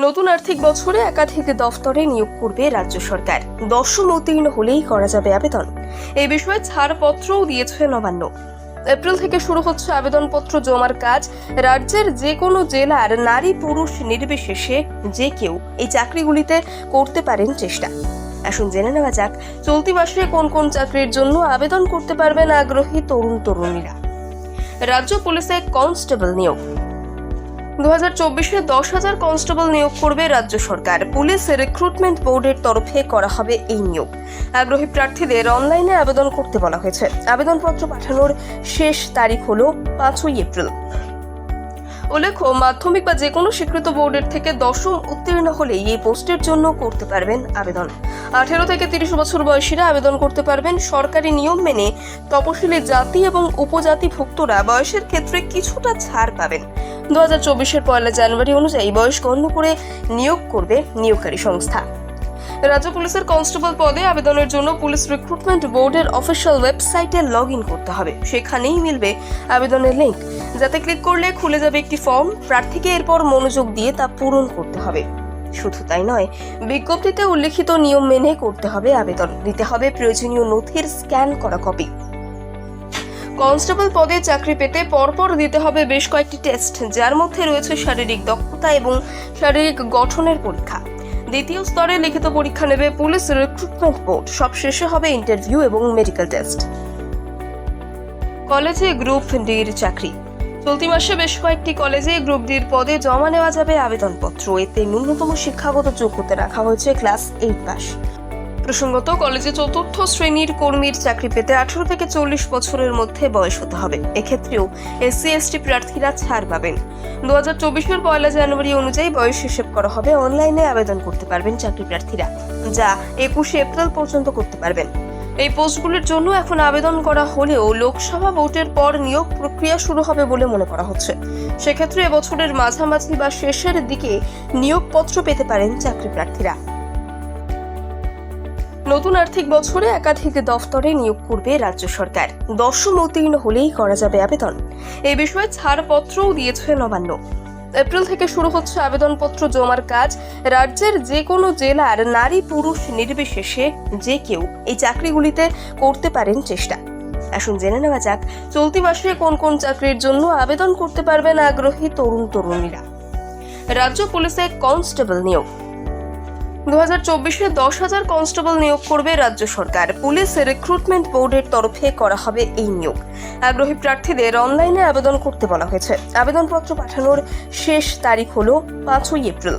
নতুন আর্থিক বছরে একাধিক দফতরে নিয়োগ করবে রাজ্য সরকার। দশম উত্তীর্ণ হলেই করা যাবে আবেদন। এই বিষয়ে ছাড়পত্রও দিয়েছে নবান্ন। এপ্রিল থেকে শুরু হচ্ছে আবেদনপত্র জমার কাজ। রাজ্যের যে কোনো জেলার নারী পুরুষ নির্বিশেষে যে কেউ এই চাকরিগুলিতে করতে পারেন চেষ্টা। আসুন জেনে নেওয়া যাক, চলতি মাসে কোন কোন চাকরির জন্য আবেদন করতে পারবেন আগ্রহী তরুণ, তরুণীরা। রাজ্য পুলিশে কনস্টেবল নিয়োগ। দু হাজার চব্বিশে দশ হাজার কনস্টেবল নিয়োগ করবে রাজ্য সরকার। পুলিশ রিক্রুটমেন্ট বোর্ডের তরফে করা হবে এই নিয়োগ। আগ্রহী প্রার্থীদের অনলাইনে আবেদন করতে বলা হয়েছে। আবেদনপত্র পাঠানোর শেষ তারিখ হল পাঁচই এপ্রিল। উল্লেখ্য, মাধ্যমিক বা যে কোনো স্বীকৃত বোর্ডের থেকে দশম উত্তীর্ণ হলেই এই পোস্টের জন্য করতে পারবেন আবেদন। আঠেরো থেকে তিরিশ বছর বয়সীরা আবেদন করতে পারবেন সরকারি নিয়ম মেনে। তপশিলি জাতি এবং উপজাতিভুক্তরা বয়সের ক্ষেত্রে কিছুটা ছাড় পাবেন। দু হাজার চব্বিশের পয়লা জানুয়ারি অনুযায়ী বয়স গণ্য করে নিয়োগ করবে নিয়োগকারী সংস্থা। রাজ্য পুলিশের কনস্টেবল পদে আবেদনের জন্য পুলিশ রিক্রুটমেন্ট বোর্ডের অফিসিয়াল ওয়েবসাইটে লগ ইন করতে হবে। সেখানেই মিলবে আবেদনের লিঙ্ক যাতে ক্লিক করলে খুলে যাবে একটি ফর্ম, প্রার্থীকে এরপর মনোযোগ দিয়ে তা পূরণ করতে হবে। শুধু তাই নয়, বিজ্ঞপ্তিতে উল্লেখিত নিয়ম মেনে করতে হবে আবেদন। দিতে হবে প্রয়োজনীয় নথির স্ক্যান করা কপি। কনস্টেবল পদে চাকরি পেতে পরপর দিতে হবে বেশ কয়েকটি টেস্ট, যার মধ্যে রয়েছে শারীরিক দক্ষতা এবং শারীরিক গঠনের পরীক্ষা। দ্বিতীয় স্তরে লিখিত পরীক্ষা নেবে পুলিশ রিক্রুটমেন্ট বোর্ড। সব শেষে হবে ইন্টারভিউ এবং মেডিকেল টেস্ট। কলেজে গ্রুপ ডির চাকরি। চলতি মাসে বেশ কয়েকটি কলেজে গ্রুপ ডির পদে জমা নেওয়া যাবে আবেদনপত্র। এতে ন্যূনতম শিক্ষাগত যোগ্যতা রাখা হয়েছে ক্লাস এইট পাস। প্রসঙ্গত, কলেজে চতুর্থ শ্রেণির কর্মীর চাকরি পেতে আঠারো থেকে চল্লিশ বছরের মধ্যে বয়স হতে হবে। এক্ষেত্রেও এসসি এসটি প্রার্থীরা ছাড় পাবেন। দু হাজার চব্বিশের পয়লা জানুয়ারি অনুযায়ী বয়স হিসেব করা হবে। অনলাইনে আবেদন করতে পারবেন চাকরি প্রার্থীরা, যা একুশে এপ্রিল পর্যন্ত করতে পারবেন। এই পোস্টগুলির জন্য এখন আবেদন করা হলেও লোকসভা ভোটের পর নিয়োগ প্রক্রিয়া শুরু হবে বলে মনে করা হচ্ছে। সেক্ষেত্রে এবছরের মাঝামাঝি বা শেষের দিকে নিয়োগপত্র পেতে পারেন চাকরি প্রার্থীরা। নতুন আর্থিক বছরে একাধিক দফতরে নিয়োগ করবে রাজ্য সরকার। দশম উত্তীর্ণ হলেই করা যাবে আবেদন। এ বিষয়ে ছাড়পত্রও দিয়েছে নবান্ন। এপ্রিল থেকে শুরু হচ্ছে আবেদনপত্র জমার কাজ। রাজ্যের যে কোনো জেলার নারী পুরুষ নির্বিশেষে যে কেউ এই চাকরিগুলিতে করতে পারেন চেষ্টা। আসুন জেনে নেওয়া যাক, চলতি মাসে কোন কোন চাকরির জন্য আবেদন করতে পারবেন আগ্রহী তরুণ তরুণীরা রাজ্য পুলিশে কনস্টেবল নিয়োগ। দু হাজার চব্বিশে দশ হাজার কনস্টেবল নিয়োগ করবে রাজ্য সরকার। পুলিশ রিক্রুটমেন্ট বোর্ডের তরফে করা হবে এই নিয়োগ। আগ্রহী প্রার্থীদের অনলাইনে আবেদন করতে বলা হয়েছে। আবেদনপত্র পাঠানোর শেষ তারিখ হল পাঁচই এপ্রিল।